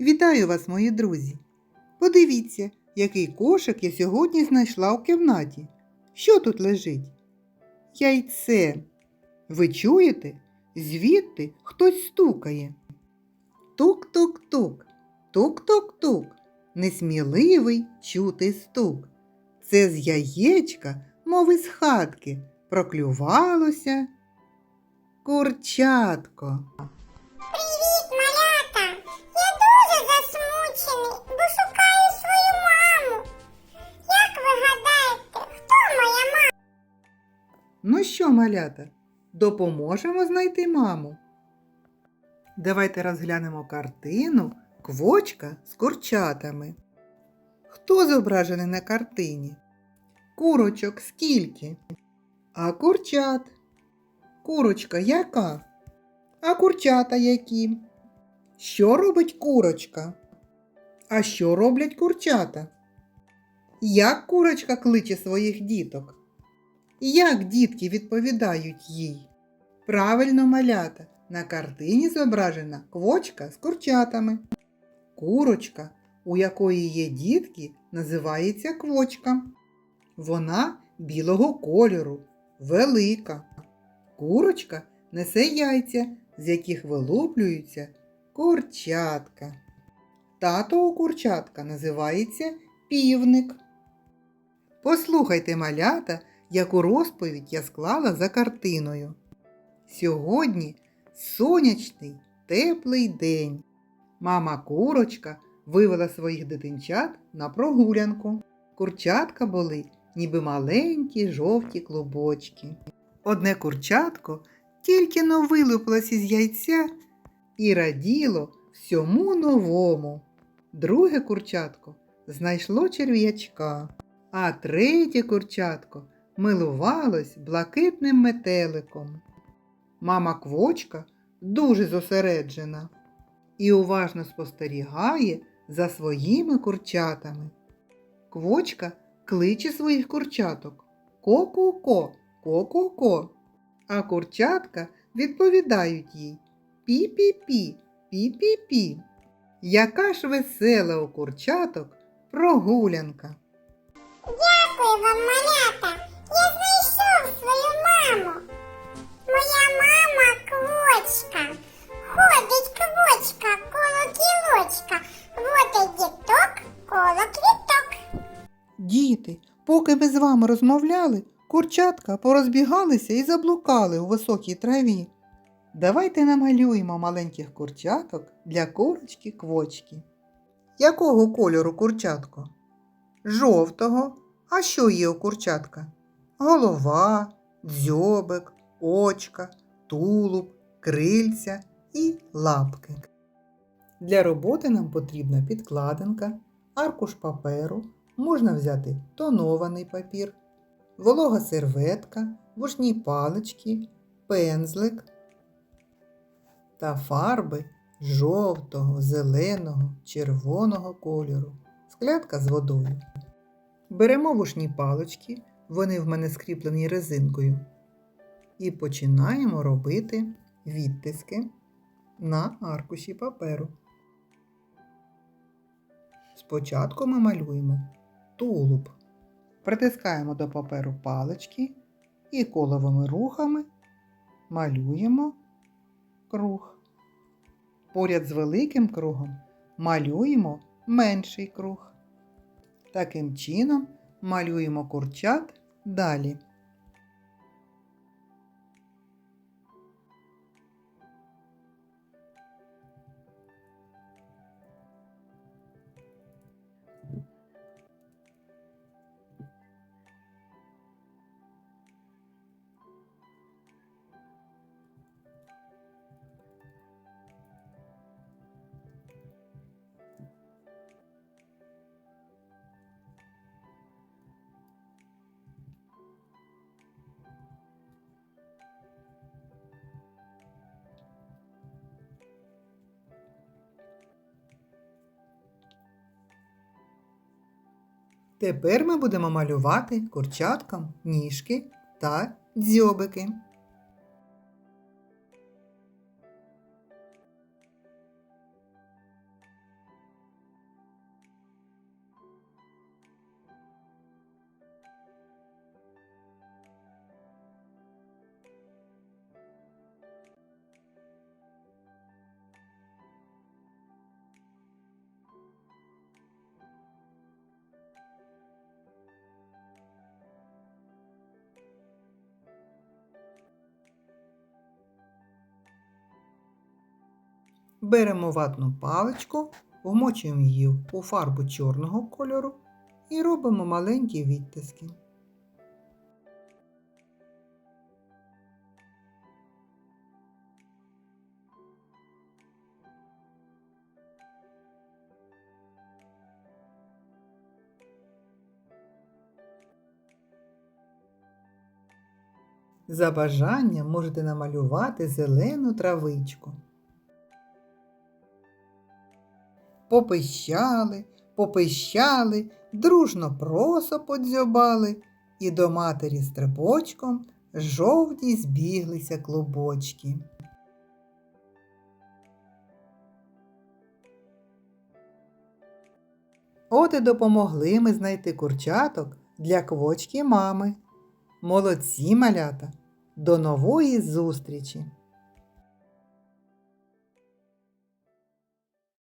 Вітаю вас, мої друзі! Подивіться, який кошик я сьогодні знайшла у кімнаті. Що тут лежить? Яйце. Ви чуєте? Звідти хтось стукає. Тук-тук-тук, тук-тук-тук, несміливий чути стук. Це з яєчка, мов із хатки, проклювалося курчатко. Ну що, малята, допоможемо знайти маму? Давайте розглянемо картину Квочка з курчатами. Хто зображений на картині? Курочок скільки? А курчат? Курочка яка? А курчата які? Що робить курочка? А що роблять курчата? Як курочка кличе своїх діток? Як дітки відповідають їй? Правильно малята, на картині зображена квочка з курчатами. Курочка, у якої є дітки, називається квочка. Вона білого кольору, велика. Курочка несе яйця, з яких вилуплюються курчатка. Тато у курчатка називається півник. Послухайте, малята, яку розповідь я склала за картиною. Сьогодні сонячний, теплий день. Мама курочка вивела своїх дитинчат на прогулянку. Курчатка були, ніби маленькі жовті клубочки. Одне курчатко тільки но вилупилось із яйця і раділо всьому новому. Друге курчатко знайшло черв'ячка, а третє курчатко милувалось блакитним метеликом. Мама квочка дуже зосереджена і уважно спостерігає за своїми курчатами. Квочка кличе своїх курчаток ко-ко-ко, ко-ко-ко, а курчатка відповідають їй пі-пі-пі, пі-пі-пі. Яка ж весела у курчаток прогулянка. Дякую вам, малята! Діти, поки ми з вами розмовляли, курчатка порозбігалися і заблукали у високій траві. Давайте намалюємо маленьких курчаток для курочки квочки. Якого кольору курчатко? Жовтого. А що є у курчатка? Голова, дзьобик, очка, тулуб, крильця і лапки. Для роботи нам потрібна підкладинка, аркуш паперу, можна взяти тонований папір, волога серветка, вушні палички, пензлик та фарби жовтого, зеленого, червоного кольору, склянка з водою. Беремо вушні палички, вони в мене скріплені резинкою, і починаємо робити відтиски на аркуші паперу. Спочатку ми малюємо тулуб. Притискаємо до паперу палички і коловими рухами малюємо круг. Поряд з великим кругом малюємо менший круг. Таким чином малюємо курчат далі. Тепер ми будемо малювати курчаткам ніжки та дзьобики. Беремо ватну паличку, вмочуємо її у фарбу чорного кольору і робимо маленькі відтиски. За бажанням можете намалювати зелену травичку. Попищали, попищали, дружно просо подзьобали, і до матері стрибочком жовті збіглися клубочки. От і допомогли ми знайти курчаток для квочки мами. Молодці малята! До нової зустрічі!